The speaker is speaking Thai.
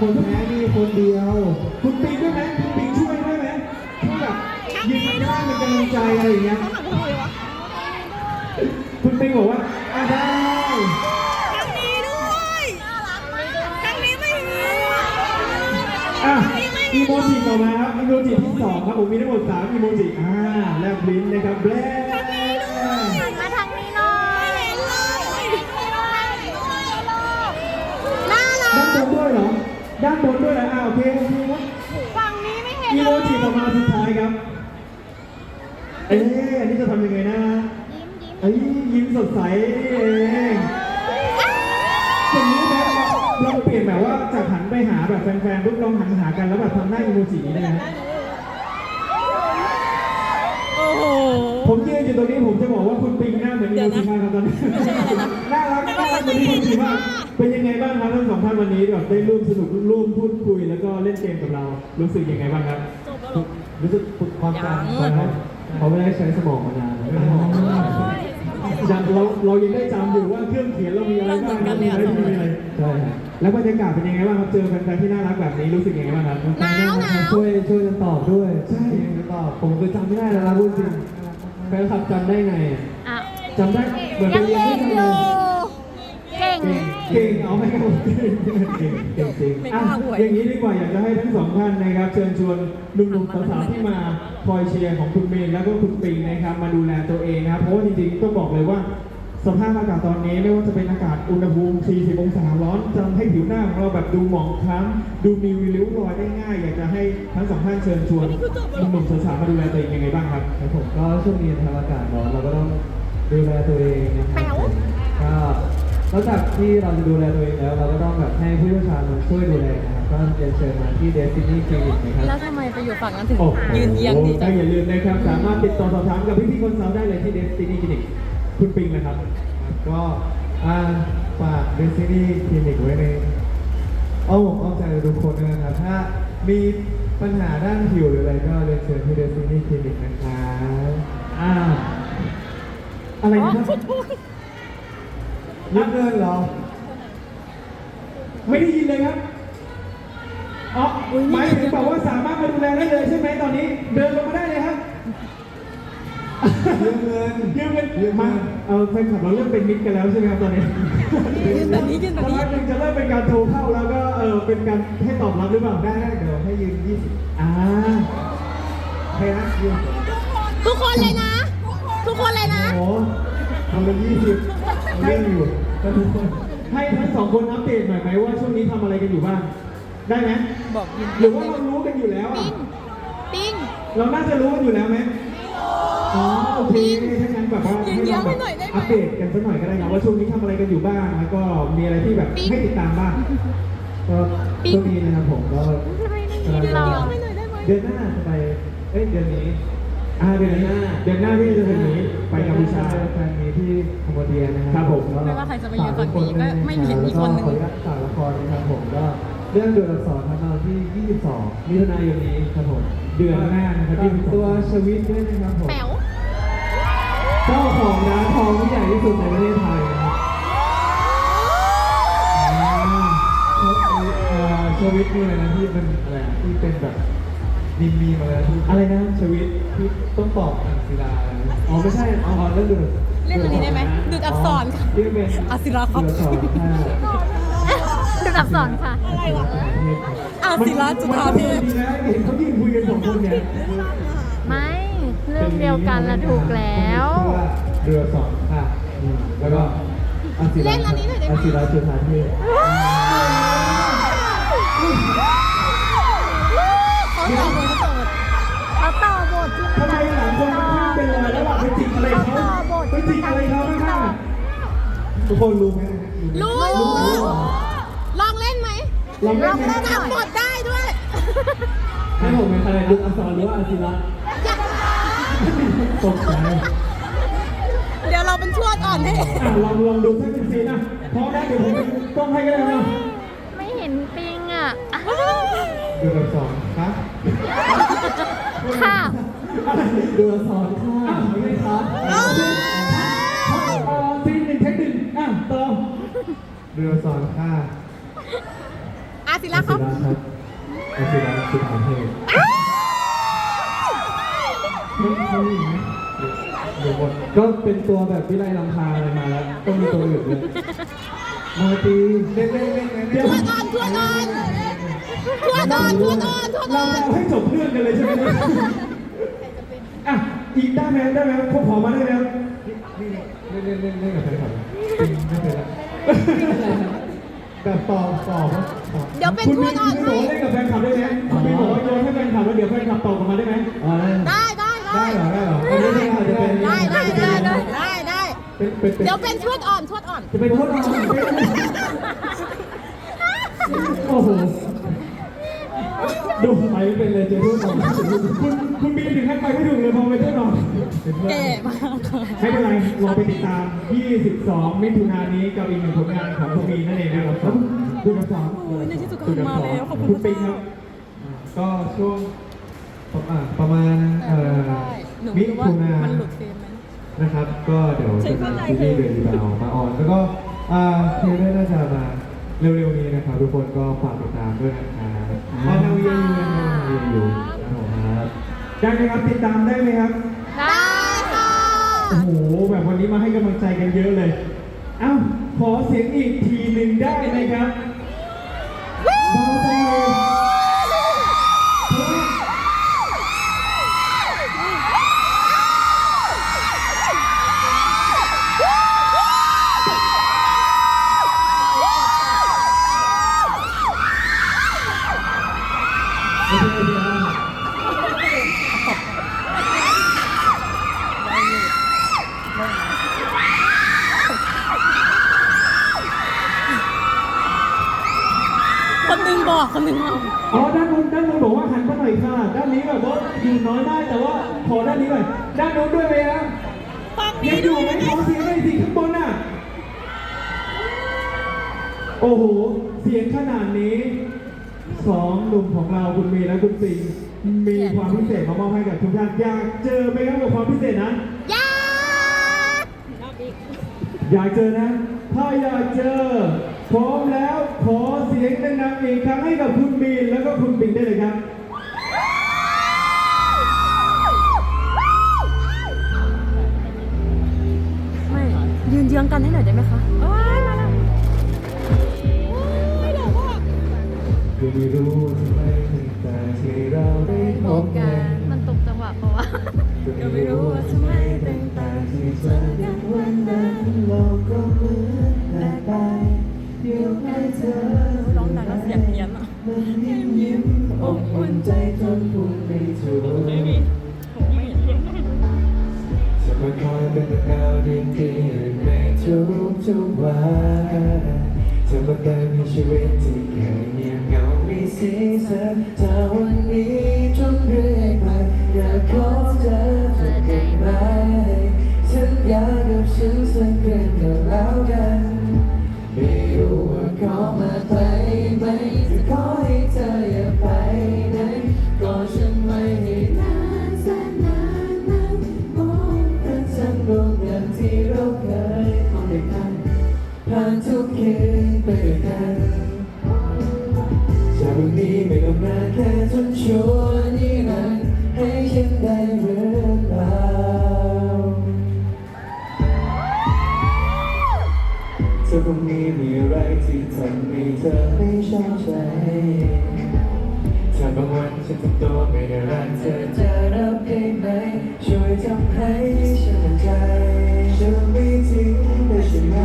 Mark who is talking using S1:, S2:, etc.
S1: คนแพ้มีคนเดียว คุณปิงด้วยไหมคุณปิงช่วยด้วยไหมช่วยแบบยืนข้างๆเป็นกำลังใจอะไรอย่างเงี้ยคุณปิงบอกว่าอะได้
S2: ทางนี้ด้วยทางนี้ไม่มี
S1: อะอีโมจิต่อมาครับอีโมจิที่สองครับผมมีทั้งหมดสามอีโมจิอ่าแลบลิ้นนะครับแบล
S2: มาทางนี้หน่อยเห็นเลยน่ารั
S1: ด้าน
S2: ก
S1: บนด้วยเหรอ ด้านบนด้วยเหรออ่าโอเคโอเคครับ
S2: ฝั่งนี้ไม่เห็น
S1: อี
S2: เล
S1: โม
S2: ย
S1: จิต่อมาสุดท้ายครับ เอ๊ะอันนี้จะทำยังไงนะ
S2: ยิ้มยิ้ม
S1: เอ้ยยิ้มสดใสเองอย่างนี้นะลองเปลี่ยนแบบว่าจากหันไปหาแบบแฟนๆปุ๊บลองหันหากันแล้วแบบทำหน้าอีโมจินี้ได้ไหม
S2: โอ้โห
S1: ผมยืนอยู่ตรงนี้ผมจะบอกว่าคุณปิงหน้าเหมือนอีโมจิมากครับตอนนี้น่ารักน่ารักเหมือนอีโมจิมากเป็นยังไงบ้างครับทั้งสองท่านวันนี้แบบได้ร่วมสนุกร่วมพูดคุยแล้วก็เล่นเกมกับเรา รู้สึกยังไงบ้างครับ
S3: รู้สึกฝึกความจำเพราะว่าเขาไม่ได้ใช้สมองมานานแล้ว
S1: ยังเราเรายังได้จำอยู่ว่าเครื่องเขียนเรามีอะไรบ้างนะมีอะไรมีอะไร
S3: ใช่ครับ
S1: แล้วบรรยากาศเป็นยังไงบ้างครับเจอแฟนๆที่น่ารักแบบนี้รู้สึกยังไงบ้างครับ
S2: หนาวหนาว
S3: ช่วยช่วยกันตอบด้วย
S1: ใช่
S3: ช่วยกันตอบผมคือจำไม่ได้แล้วนะพูดจริง แฟนคลับจำได้ไงอะ
S2: อะ
S1: จำได้เหมือนไป
S2: ยัง
S1: เรียน
S2: เล่
S1: ที่
S2: น
S1: ทำ
S2: อ
S1: เลย
S2: ยู่เก่ง
S1: เก่งเอาไหมครับเก่งเก่งเก่งเก่งจริง
S2: ไม่ก
S1: อะ
S2: ล้าอวย
S1: อย่างนี้ดีกว่าอยากจะให้ทั้งสองท่านนะครับเชิญชวนหนุ่มๆสาวๆที่มาคอยเชียร์ของคุณเมย์แล้วก็คุณปิงนะครับมาดูแลตัวเองนะครับเพราะว่าจริงๆต้องบอกเลยว่า สภาพอากาศตอนนี้ไม่ว่าจะเป็นอากาศอุณหภูมิ 40 องศาร้อนจะทำให้ผิวหน้าของเราแบบดูหมองคล้ำดูมีริ้วรอยได้ง่าย อยากจะให้ทั้งสองท่านเชิญชวนหนุ่มๆสาวๆมาดูแลตัวเองยังไงบ้างครับ
S3: แล้วผมก็ช่วงนี้นะครับอากาศร้อนเราก็ต้องดูแลตัวเองนะครับผมก็นอกจากที่เราจะดูแลตัวเองแล้ว เราก็ต้องแบบให้ผู้เชี่ยวชาญมาช่วยดูแลนะครับก็เรียนเชิญมาที่ Destiny Clinic นะครับ
S2: แล้วทำไมไปอยู่ฝั่งนั้นถึง
S1: โอ้โห
S2: ยืนเยียงดีจัง
S1: ก็อย่าลืมนะครับสามารถติดต่อสอบถามกับพี่ๆคนสาวได้เลยที่ Destiny Clinic คุ ณปิงนะครับ
S3: ก็อ่าฝาก Destiny Clinic ไว้ในอ้อมอกอ้อมใจทุกคนด้วยนะครับ ถ้ามีปัญหาด้านผิวหรืออะไรก็เรียนเชิญที่ Destiny Clinic นะครับ
S1: อ่าอะไรนะครับ
S3: ยืมเงินเหรอ
S1: ไม่ได้ยินเลยครับอ๋อหมายถึงบอกว่าสามารถมาดูแลได้เลยใช่ไหมตอนนี้ เดินลงมาได้เลยครับ
S3: ยืมเงิน
S1: ยืมเงิน
S3: ยืมเงิน
S1: มาเอาแฟนคลับเราเริ่มเป็นมิตรกันแล้วใช่ไหมครับตอนนี้
S2: ยืนแบบนี้ยืนแบบนี้
S1: สักพักหนึ่งจะเริ่มเป็นการโทรเข้าแล้วก็เออเป็นการให้ตอบรับหรือเปล่า
S3: ได้ได้เดี๋ยวให้ยืม20
S1: อ่า
S3: โอเคนะยืม
S2: ทุกคนเลยนะ ทุกคนเลยนะ
S3: โอ้โหทำเป็น20เรื่องอยู่ก็ทุกคน
S1: ให้ทั้งสองคนอัปเดตหน่อยไหมว่าช่วงนี้ทำอะไรกันอยู่บ้างได้ไหม
S2: บอกยืน
S1: หรือว่าเรารู้กันอยู่แล้วอะ
S2: ปิ้ง
S1: เราน่าจะรู้กันอยู่แล้วไหม อ๋อโอเคถ้างั้นแบบว่า
S2: ยืน
S1: ให้
S2: ยั
S1: เรา
S2: น
S1: แบ
S2: ให้
S1: บ
S2: หน่อยได้ไหม
S1: อัปเดตกันสักหน่อยก็ได้ครับว่าช่วงนี้ทำอะไรกันอยู่บ้าง แล้วก็มีอะไรที่แบบ
S2: ปิ๊ง
S1: ให้ติดตามบ้าง
S3: ก็
S2: ปิ๊ง
S3: ช่วงนี้นะครับผมก็
S2: ทำไมไม่
S3: กำลัง
S2: ยืน
S3: จะ
S2: เดียวให้หน่อยได้ไหม
S3: เดือนหน้าจะไปเอ้ยเดือนนี้
S1: อ่าเดือนหน้าเดือนหน้าที่จะถึงนี้ไปกัมพูชา
S3: แฟนมีที่คัมพูเดียนะครั
S1: ครับผม
S3: ก็
S2: ไม่ว่าใครจะไปยืนฝั่งนี้ก็ไม่เห็นอีกคนหนึ่ง
S3: แล้วก็ขออนุญาตฝากละครนะครับผมก็ เรื่องดูดอักษรครับเราที่ 22มิถุนายนนี้ครับผม
S1: เดือนหน้านะครับ
S3: ฝาก
S1: ที่
S3: ตัวชวิตด้วยนะครับผม
S2: แป๋ว
S3: เจ้าของร้านทองที่ใหญ่ที่สุดในประเทศไทยนะครับอ่าเอ่อชวิตนี่อะไรนะที่เป็นอะไรอะที่เป็นแบบมีมีมาแล้วที่
S1: อะไรนะชวิต
S3: ที่ต้องตอบอังศิลาอะไรนะอ๋อไม่ใช่อ๋อเรื่องดูด
S2: เล่นอันนี้ได้ไหมดูดอักษรค่ะ
S3: ที่เป็น
S2: อักษิราครับ
S3: ดูดอักษรค่ะ
S2: ดูดอักษรค่ะ
S3: อะไรวะ
S2: อาศิลาจุฬาเทพ
S1: ดีนะเห็นเขายืนคุยกันสองคนเนี่ย
S4: ไม่เรื่องเดียวกันละถูกแล้ว
S3: เรือสองค่ะอืมแล้วก็อังศิลา
S2: เล่นอันนี้หน่อยได้ไหม
S3: อังศิลาจุฬาเทพ
S2: เขาตอบบทเขาตอบบท
S4: เขาต่อบทที่
S1: ทำไมหลังคนข้างๆเป็นรอยแล้วล่ะไปจิกอะไรเขาไปจิกอะไรเขาข้างๆอะ
S3: ทุกคนรู้ไหม
S2: รู้ลองเล่น ไหม
S1: ลองเล่นไหม
S2: จำบทได้ด้วย
S3: ให้ผมเป็นอะไรลูกอักษรหรือว่าอังศิลาตกใจ
S2: เดี๋ยวเราเป็นชวดอ่อนให้
S1: อะลองลองดูสักหนึ่งซีนนะพร้อมนะเดี๋ยวผมต้องให้ก็ได้นะ
S4: ไม่เห็นปิงอะ
S3: เรือสองครับ
S4: ค่ะ
S3: เรือสองค่ะไม่ครับ
S1: เอ่อซีนหนึ่งเทคหนึ่งอะต่อ
S3: เรือสองค่ะ
S2: อา ศิศิระครับ
S3: ครับอาศิระสุดหาเทพ
S1: ไม่เขามีไหม
S3: เดี๋ยวหมดก็เป็นตัวแบบวิไลลำพาอะไรมาแล้วต้องมีตัวอื่นด้วยมาตีเล่นเล่นเล่นเล่น
S1: เดี๋ยว
S2: ทวดอ่อนทวดอ่อนทวดอ่อนทวดอ่อนทวด
S1: เรา
S2: อ่อ
S1: จะ
S2: น
S1: เอาให้จบเรื่องกันเลยใช่ไหมเนี่ยอะอีกได้ไหมได้ไหมพวกผอมาได้ไหม
S3: เล่นเล่นเล่นเล่นกับแฟนคลับไม่เคยละ แบบตอบตอบตอบ
S2: เดี๋ยวเป็น
S1: คุณ
S2: ท
S1: มี
S2: วดอ่อน
S1: คุณบอก
S2: ให้
S1: ว่าเล่นกับแฟนคลับได้ไหมคุณมีบอกว่าโยนให้แฟนคลับแล้วเดี๋ยวแฟนคลับตอบกลับมาได้ไหม
S3: อ๋อได้
S2: ได้ได้ได้
S3: ได้เหรอได้เหรออันนี้ไม่อาจจะเป็น
S2: ได้ได้ได้ได้ได้ได้
S3: เป็นเป็นเป็น
S2: เดี๋ยวเป็นทวดอ่อนทวดอ่อน
S3: จะเป็นทดลอง
S1: โอ้โห ดูไปไม่เป็นเลยเจอทุกคนคุณคุณมีถึงขั้นไปไม่ถูกเลยพอไปเท่าหนอน
S2: เก๋มาก
S1: ไม่เป็นไรรอไปติดตาม 22 มิถุนายนนี้กับอีกหนึ่งผลงานของคุณมีนั่นเองนะครับคุณคำสอน
S2: ในที่สุดก็
S1: คุณ
S2: มา
S1: คำสอน
S2: แล้วขอบคุณ
S1: คุณปิ๊งครับ
S3: ก็ช่วงอ่าประมาณเอ่อ
S2: หนู
S3: มิ
S2: ไม่รู้ว่า
S3: ถุนา
S2: มันหลุดเฟรมไหม
S3: นะครับ ก็เดี๋ยวจะมีซีรีส์เดือนดีบาวมาออนแล้วก็อ่าเทเลอร์น่าจะมาเร็วๆนี้นะครับทุกคนก็ฝากติดตามด้วยนะ ครับมาทางวียูนะครับทางวียูนะครับผมครับ
S1: ได้ไหมครับติดตามได้ไหมครับ
S2: ได้ค่ะ
S1: โอ้โห แบบวันนี้มาให้กำลังใจกันเยอะเลย เอ้า ขอเสียงอีกทีหนึ่งได้ไหมครับ ค
S2: นหนึ่งบอกคนหนึ่งเอา
S1: อ๋อด้านนู้นด้านนู้นบอกว่าหันมาหน่อยค่ะ ด้านนี้แบบว่าอยู่น้อยได้แต่ว่าขอด้านนี้หน่อยด้านนู้นด้วยไหมครับ
S2: ฝั่ง
S1: ยั
S2: นี้
S1: งอยู่
S2: ด้วย
S1: ไหมขอเสียงหน่อยสิข้างบนน่ะ โอ้โห เสียงขนาดนี้สองหนุ่มของเราคุณเมย์และคุณปิงมีความพิเศษมามอบให้กับทุกท่านอยากเจอไหมครับกับความพิเศษนั้น
S2: ยา
S1: อยากเจอนะ ถ้าอยากเจอพร้อมแล้วขอ เสียงดังๆอีกครั้งให้กับคุณมีนแล้วก็คุณปิงได้เลยครับ
S4: ไม่ยืนเยื้องกันให้หน่อยได้ไหมคะ
S2: โอ้ยมาแล้วโอ้ยเดี๋ยวพ่อ
S3: ก็ไม่รู้ทำไมตั้งแต่ที่เราได้พบกัน
S4: มันตกจังหวะปะวะ
S3: ก็ไม่รู้ว่าทำไมตั้งแต่ที่เจอกันวันนั้นเราก็เหมือน
S2: ร้องดังแล้วเสียงเพี้ยนอะ
S3: ยิ้มยิ้มอบอุ่นใจจนพูดไม่ถูกจะมาคอยเป็นดาวดีๆในทุกทุกวันจะมาเติมให้ชีวิตที่เคยเงียบเหงามีสีสันถ้าวันนี้จนเรื่อยไปอยากขอเธอจะเก็บไว้สัญญากับฉันสักเดือนก็แล้วกัน ขอมาไปไหมจะขอให้เธออย่าไปไหนก็ฉันไม่ให้นานแสนนานนั้นมองแต่ฉันรู้อย่างที่เราเคยทำด้วยกันผ่านทุกคืนไปด้วยกันจากวันนี้ไม่ต้องนานแค่จนชัว เธอคงมีมีอะไรที่ทำให้เธอไม่ชอบใจถ้าบางวันฉันทำตัวไม่ได้รักเธอจะรับได้ไหมช่วยทำให้ฉันมั่นใจฉันไม่ทิ้งได้ใช่ไหม